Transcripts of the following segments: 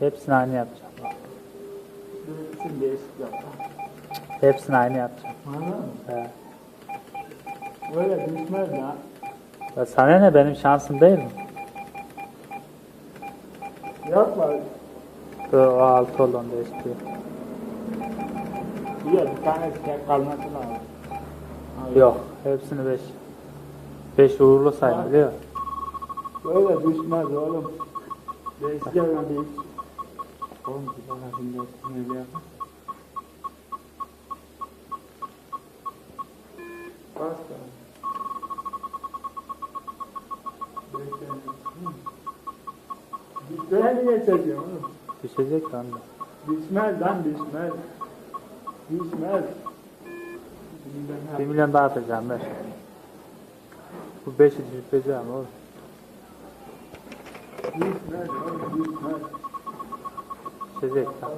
Hepsini aynı yapacağım. Bütün değişik yapar. Hepsini aynı yapacağım. Anladın mı? He. Öyle düşmez ya. Ya sana ne benim şansım değil mi? Yapma. Dur o altı onu değiştiriyor. Yok bir tane şey kalması lazım. Hayır. Yok hepsini beş. Beş uğurlu sayın biliyor musun? Öyle düşmez oğlum. Değişik değiş. Oğlum bir bana şimdi öyle yapma. Başka. Düşmeye mi geçeceğim oğlum? Düşecek de onda. Düşmez lan düşmez. Düşmez. Bir milyon daha atacağım ver. Bu beşi düşüreceğim oğlum. Düşmez oğlum düşmez. Düşecek lan.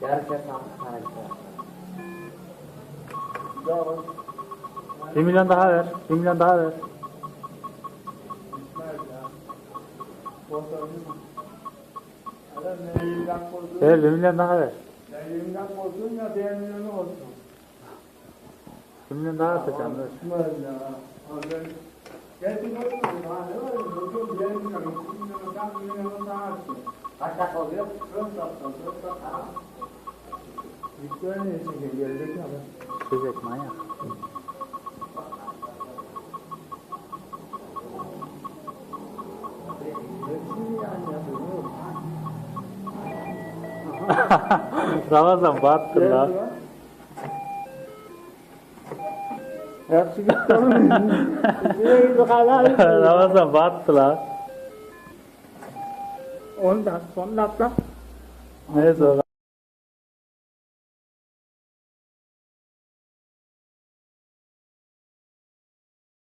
Gerçekten harika. Ya. Bir milyon daha ver. Bir milyon daha ver. Ya. Ver bir milyon daha ver. ne elimden kurduğun ya diğer milyonu olsun. Bir daha atacağım ver. Ya. Gerçi oldu? Ha ne var? Dokuz diğer milyonu, iki milyonu, ne için ya be? Düşecek manyak. Hepsini yani yapıyor. Ramazan battı Geldi lan. lan. Hepsi und das Sonderblatt. Also